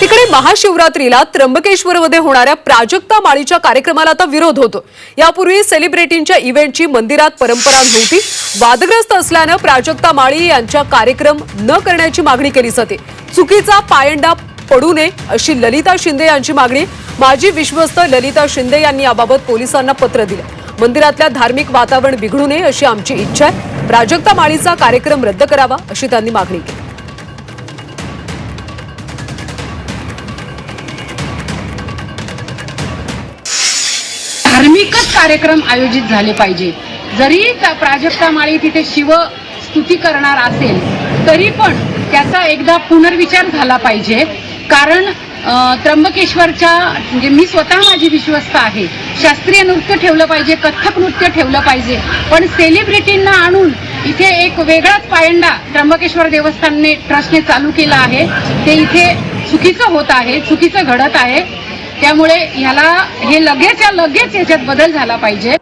तिकडे महाशिवरात्रीला त्र्यंबकेश्वरमध्ये होणाऱ्या प्राजक्ता माळीच्या कार्यक्रमाला आता विरोध होतो. यापूर्वी सेलिब्रिटींच्या इव्हेंटची मंदिरात परंपरा नव्हती. वादग्रस्त असल्यानं प्राजक्ता माळी यांच्या कार्यक्रम न करण्याची मागणी केली जाते चुकीचा पायंडा पडू नये अशी ललिता शिंदे यांची मागणी. माजी विश्वस्त ललिता शिंदे यांनी याबाबत पोलिसांना पत्र दिलं. मंदिरातल्या धार्मिक वातावरण बिघडू नये अशी आमची इच्छा आहे. प्राजक्ता माळीचा कार्यक्रम रद्द करावा अशी त्यांनी मागणी केली. धार्मिकच कार्यक्रम आयोजित झाले पाहिजे. जरी प्राजक्ता माळी तिथे शिव स्तुती करणार असेल तरी पण त्याचा एकदा पुनर्विचार झाला पाहिजे. कारण त्र्यंबकेश्वरच्या म्हणजे मी स्वतः माझी विश्वस्त आहे. शास्त्रीय नृत्य ठेवलं पाहिजे कथ्थक नृत्य ठेवलं पाहिजे. पण सेलिब्रिटींना आणून इथे एक वेगळाच पायंडा त्र्यंबकेश्वर देवस्थानने ट्रस्टने चालू केला आहे. ते इथे चुकीचं होत आहे चुकीचं घडत आहे. त्यामुळे ह्याला हे लगेच या लगेच याच्यात बदल झाला पाहिजे.